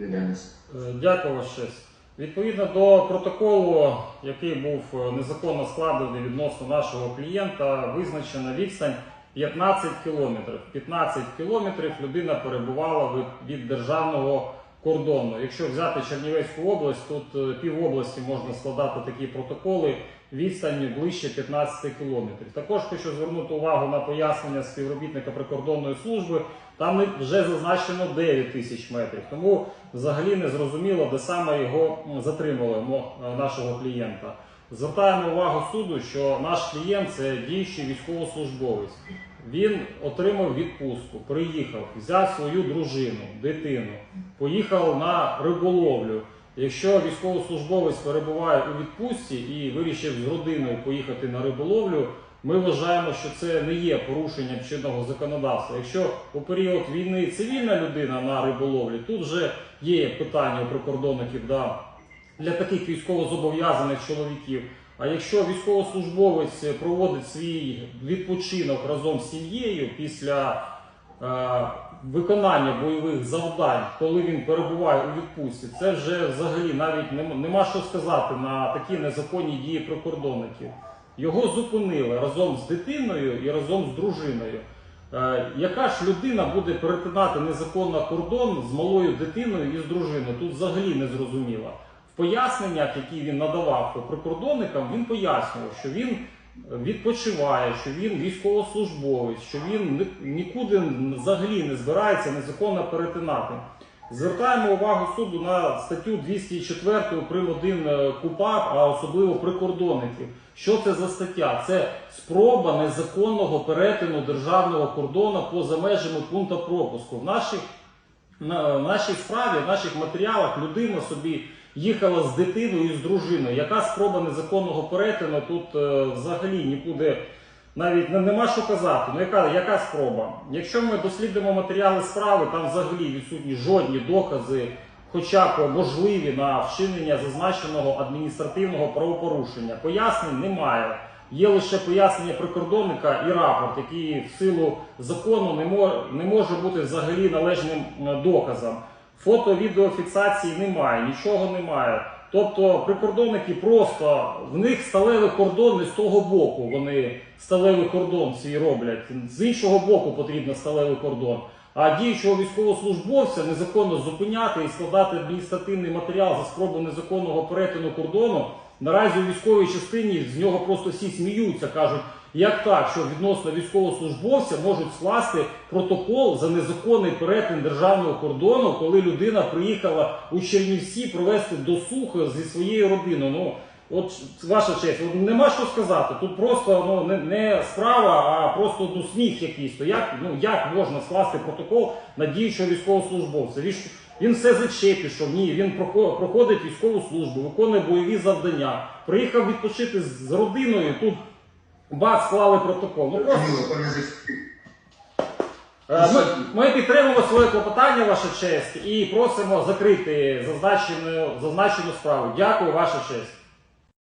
відповідальність. Е, Дякую, щось. Відповідно до протоколу, який був е, незаконно складений відносно нашого клієнта, визначена відстань 15 кілометрів. 15 кілометрів людина перебувала від державного кордону. Якщо взяти Чернівецьку область, тут е, пів області можна складати такі протоколи відстані ближче 15 кілометрів. Також хочу звернути увагу на пояснення співробітника прикордонної служби. Там вже зазначено 9 тисяч метрів. Тому взагалі не зрозуміло, де саме його затримали е, нашого клієнта. Звертаємо увагу суду, що наш клієнт це діючий військовослужбовець. Він отримав відпустку, приїхав, взяв свою дружину, дитину, поїхав на риболовлю. Якщо військовослужбовець перебуває у відпустці і вирішив з родиною поїхати на риболовлю, ми вважаємо, що це не є порушенням чинного законодавства. Якщо у період війни цивільна людина на риболовлі, тут вже є питання у прикордонників да, для таких військовозобов'язаних чоловіків. А якщо військовослужбовець проводить свій відпочинок разом з сім'єю після е, виконання бойових завдань, коли він перебуває у відпустці, це вже взагалі навіть нема, нема що сказати на такі незаконні дії прикордонників. Його зупинили разом з дитиною і разом з дружиною. Е, яка ж людина буде перетинати незаконно кордон з малою дитиною і з дружиною? Тут взагалі не зрозуміло. В поясненнях, які він надавав прикордонникам, він пояснював, що він відпочиває, що він військовослужбовець, що він нікуди взагалі не збирається незаконно перетинати. Звертаємо увагу суду на статтю 204 прим. 1 е, КУПАП, а особливо прикордонників. Що це за стаття? Це спроба незаконного перетину державного кордону поза межами пункту пропуску. В нашій, в нашій справі, в наших матеріалах людина собі їхала з дитиною і з дружиною. Яка спроба незаконного перетину тут е, взагалі нікуди навіть не- нема що казати. Ну яка, яка спроба? Якщо ми дослідимо матеріали справи, там взагалі відсутні жодні докази, хоча б можливі на вчинення зазначеного адміністративного правопорушення. Пояснень немає. Є лише пояснення прикордонника і рапорт, який в силу закону не може бути взагалі належним е, доказом. Фото, відеофіксації немає, нічого немає. Тобто прикордонники просто в них сталевий кордон не з того боку. Вони сталевий кордон свій роблять. З іншого боку потрібен сталевий кордон. А діючого військовослужбовця незаконно зупиняти і складати адміністративний матеріал за спробу незаконного перетину кордону. Наразі у військовій частині з нього просто всі сміються, кажуть, як так, що відносно військовослужбовця можуть скласти протокол за незаконний перетин державного кордону, коли людина приїхала у Чернівці провести досуг зі своєю родиною. Ну от ваша честь, от нема що сказати. Тут просто ну не, не справа, а просто ну, сміх якийсь. То як ну як можна скласти протокол на діючого військовослужбовця? Він, він все заче пішов. Ні, він проходить військову службу, виконує бойові завдання. Приїхав відпочити з родиною. Тут бац, склали протокол. Ну просто захисник. Е, Ми, ми підтримуємо своє клопотання, ваша честь, і просимо закрити зазначену, зазначену справу. Дякую, ваша честь.